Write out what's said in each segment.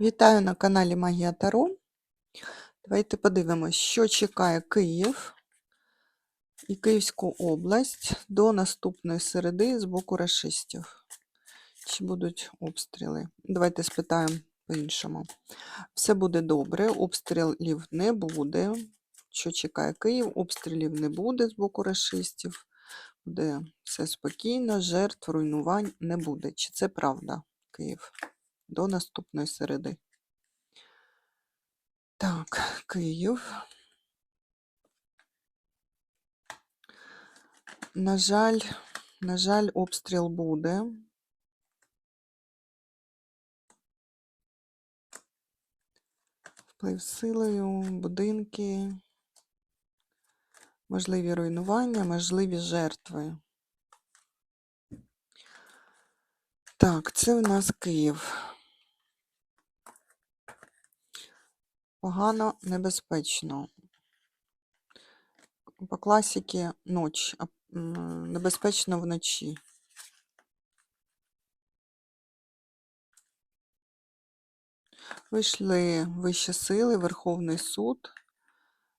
Вітаю на каналі Магія Таро. Давайте подивимось, що чекає Київ і Київську область до наступної середи з боку рашистів. Чи будуть обстріли? Давайте спитаємо по-іншому. Все буде добре, обстрілів не буде. Що чекає Київ? Обстрілів не буде з боку рашистів. Буде все спокійно, жертв, руйнувань не буде. Чи це правда, Київ? До наступної середи. Так, Київ. На жаль, на жаль, обстріл буде. Вплив силою, будинки, можливі руйнування, можливі жертви. Так, це у нас Київ. Погано, небезпечно. По класіки ноч, а, небезпечно вночі. Вийшли вищі сили, Верховний суд.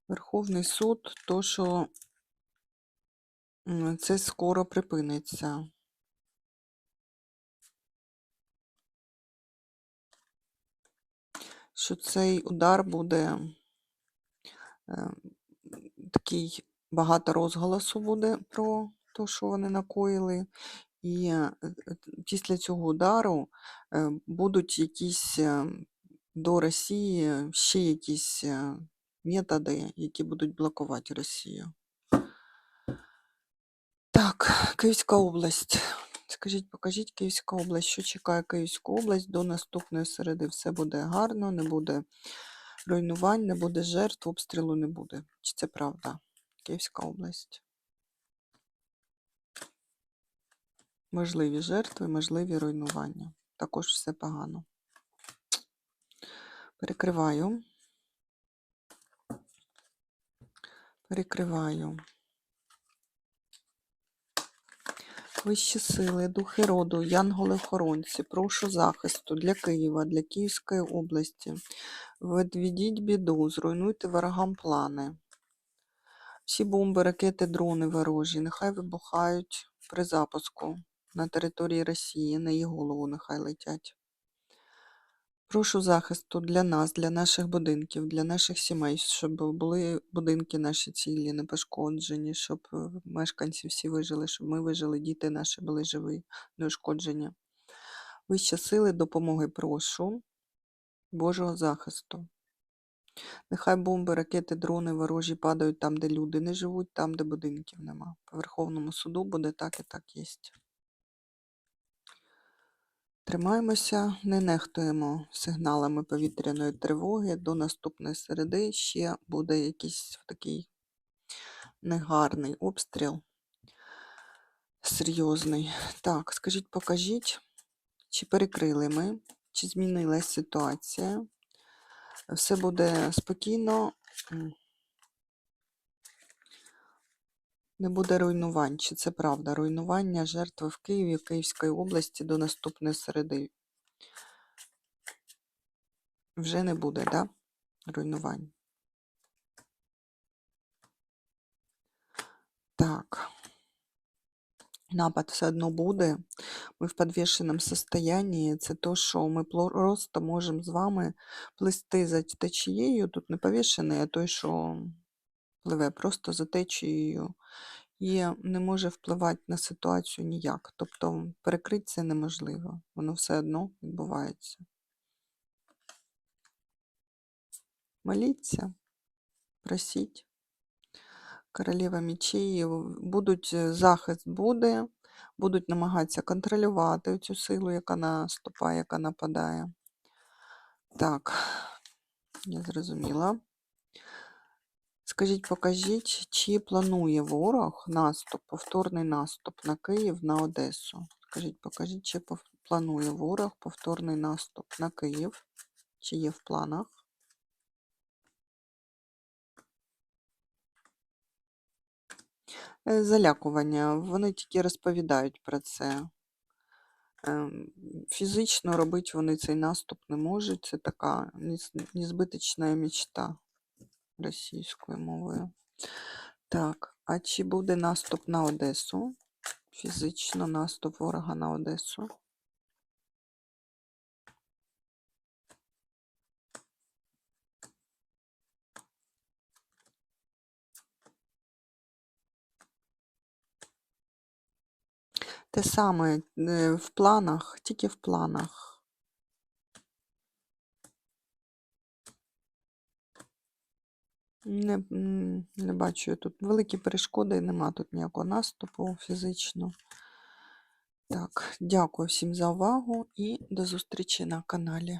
Верховний суд, то що це скоро припиниться. Що цей удар буде е, такий багато розголосу буде про те, що вони накоїли. І е, після цього удару е, будуть якісь е, до Росії ще якісь методи, які будуть блокувати Росію. Так, Київська область. Скажіть, покажіть Київська область, що чекає Київську область до наступної середи. Все буде гарно, не буде руйнувань, не буде жертв, обстрілу не буде. Чи це правда? Київська область. Можливі жертви, можливі руйнування. Також все погано. Перекриваю. Перекриваю. Вищі сили, духи роду, янголи-охоронці, прошу захисту для Києва, для Київської області. Відведіть біду, зруйнуйте ворогам плани. Всі бомби, ракети, дрони ворожі, нехай вибухають при запуску на території Росії, на її голову нехай летять. Прошу захисту для нас, для наших будинків, для наших сімей, щоб були будинки наші цілі, не пошкоджені, щоб е, мешканці всі вижили, щоб ми вижили, діти наші були живі, неушкоджені. Вищі сили допомоги прошу Божого захисту. Нехай бомби, ракети, дрони ворожі падають там, де люди не живуть, там, де будинків нема. По Верховному суду буде так і так єсть. Тримаємося, не нехтуємо сигналами повітряної тривоги. До наступної середи ще буде якийсь такий негарний обстріл. Серйозний. Так, скажіть, покажіть, чи перекрили ми, чи змінилась ситуація. Все буде спокійно. Не буде руйнувань. Чи це правда? Руйнування жертви в Києві, Київської області до наступної середи. Вже не буде, да? Руйнувань. Так. Напад все одно буде. Ми в підвішеному состоянні. Це то, що ми просто можемо з вами плисти за течією. Тут не повішений, а той, що пливе просто за течією. І не може впливати на ситуацію ніяк. Тобто перекрити це неможливо. Воно все одно відбувається. Моліться, просіть. Королева мечей, будуть е, захист буде, будуть намагатися контролювати цю силу, яка наступає, яка нападає. Так, я зрозуміла. Скажіть, покажіть, чи планує ворог наступ, повторний наступ на Київ, на Одесу? Скажіть, покажіть, чи планує ворог повторний наступ на Київ? Чи є в планах? Е, Залякування. Вони тільки розповідають про це. Ем, Фізично робити вони цей наступ не можуть. Це така незбиточна мечта російською мовою. Так, а чи буде наступ на Одесу? Фізично наступ ворога на Одесу. Те саме е, в планах, тільки в планах. Не, не бачу я тут великі перешкоди, нема тут ніякого наступу фізично. Так, дякую всім за увагу і до зустрічі на каналі.